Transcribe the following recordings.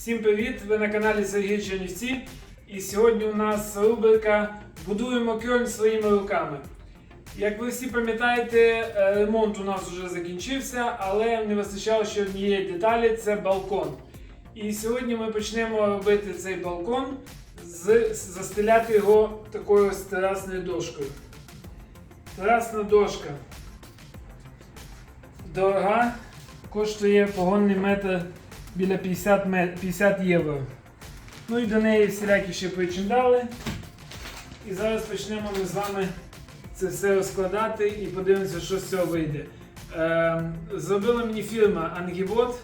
Всім привіт! Ви на каналі Сергій Чернівці. І сьогодні у нас рубрика Будуємо кьоль своїми руками. Як ви всі пам'ятаєте, е, ремонт у нас вже закінчився, але не вистачало ще однієї деталі це балкон. І сьогодні ми почнемо робити цей балкон, з, застеляти його такою терасною дошкою. Терасна дошка дорога, коштує погонний метр біля 50, ме- 50 євро. Ну і до неї всілякі ще причиндали. І зараз почнемо ми з вами це все розкладати і подивимося, що з цього вийде. Е, зробила мені фірма Angibot.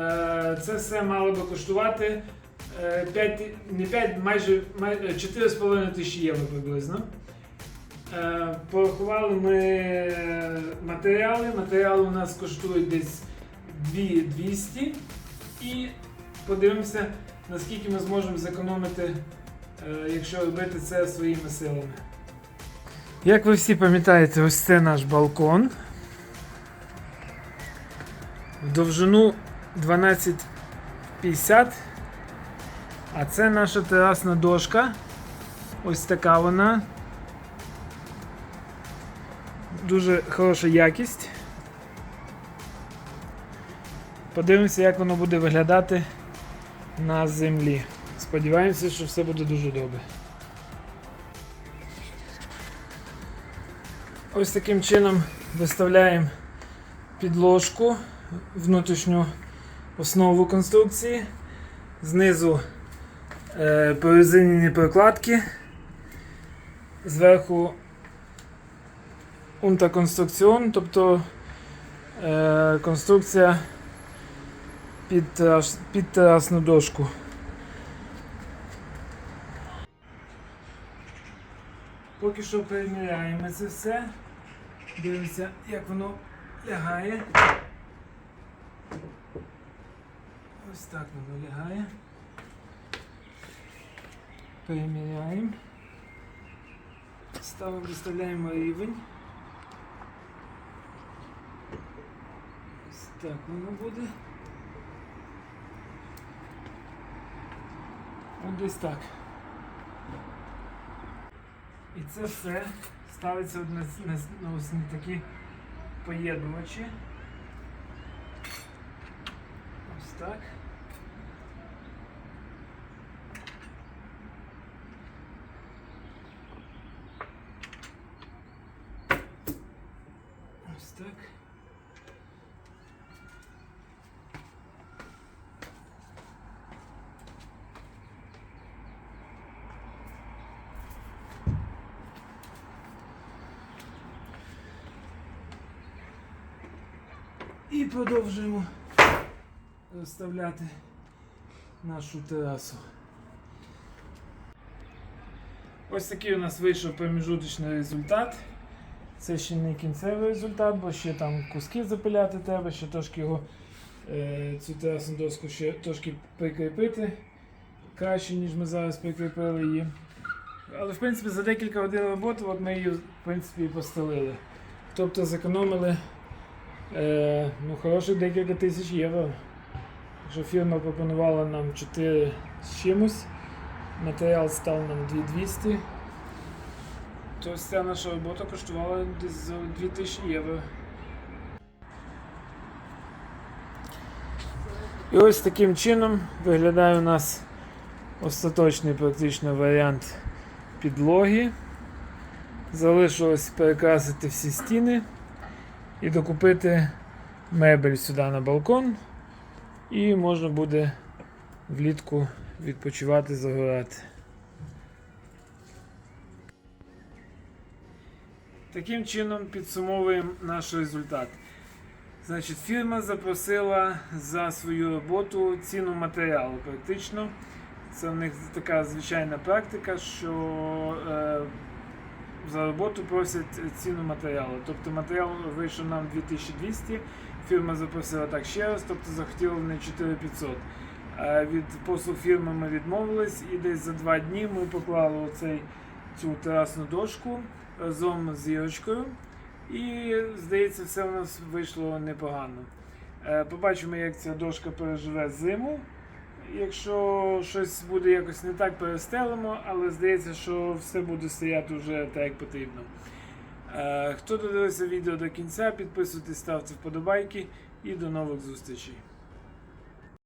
Е, це все мало би коштувати е, 5, не 5, майже май- е, 4,5 тисячі євро приблизно. Е, Порахували ми матеріали. Матеріали у нас коштують десь 2200. І подивимося, наскільки ми зможемо зекономити, е, якщо робити це своїми силами. Як ви всі пам'ятаєте, ось це наш балкон. В довжину 12,50. А це наша терасна дошка. Ось така вона. Дуже хороша якість. Подивимося, як воно буде виглядати на землі. Сподіваємося, що все буде дуже добре. Ось таким чином виставляємо підложку, внутрішню основу конструкції. Знизу е, прорезинені прокладки. Зверху унтаконструкціон, тобто е, конструкція під, під терасну дошку. Поки що переміряємо це все. Дивимося, як воно лягає. Ось так воно лягає. Переміряємо. Ставимо, виставляємо рівень. Ось так воно буде. От десь так. І це все ставиться на, на, на ось на такі поєднувачі. Ось так. Ось так. І продовжуємо розставляти нашу терасу. Ось такий у нас вийшов проміжуточний результат. Це ще не кінцевий результат, бо ще там куски запиляти треба, ще трошки його е, цю терасну доску ще трошки прикріпити краще, ніж ми зараз прикріпили її. Але в принципі за декілька годин роботи от ми її в принципі і постелили. Тобто зекономили Е, ну, хороших декілька тисяч євро. Якщо фірма пропонувала нам 4 з чимось, матеріал став нам 2200, то ця наша робота коштувала десь за 2000 євро. І ось таким чином виглядає у нас остаточний практично варіант підлоги. Залишилось перекрасити всі стіни і докупити мебель сюди на балкон, і можна буде влітку відпочивати, загорати. Таким чином підсумовуємо наш результат. Значить, фірма запросила за свою роботу ціну матеріалу практично. Це в них така звичайна практика, що за роботу просять ціну матеріалу. Тобто матеріал вийшов нам 2200, фірма запросила так ще раз, тобто захотіли вони 4500. Е, Від послуг фірми ми відмовились і десь за два дні ми поклали оцей, цю терасну дошку разом з зірочкою. І здається, все у нас вийшло непогано. Е, Побачимо, як ця дошка переживе зиму. Якщо щось буде якось не так, перестелимо, але здається, що все буде стояти вже так, як потрібно. Е, Хто додивився відео до кінця, підписуйтесь, ставте вподобайки і до нових зустрічей.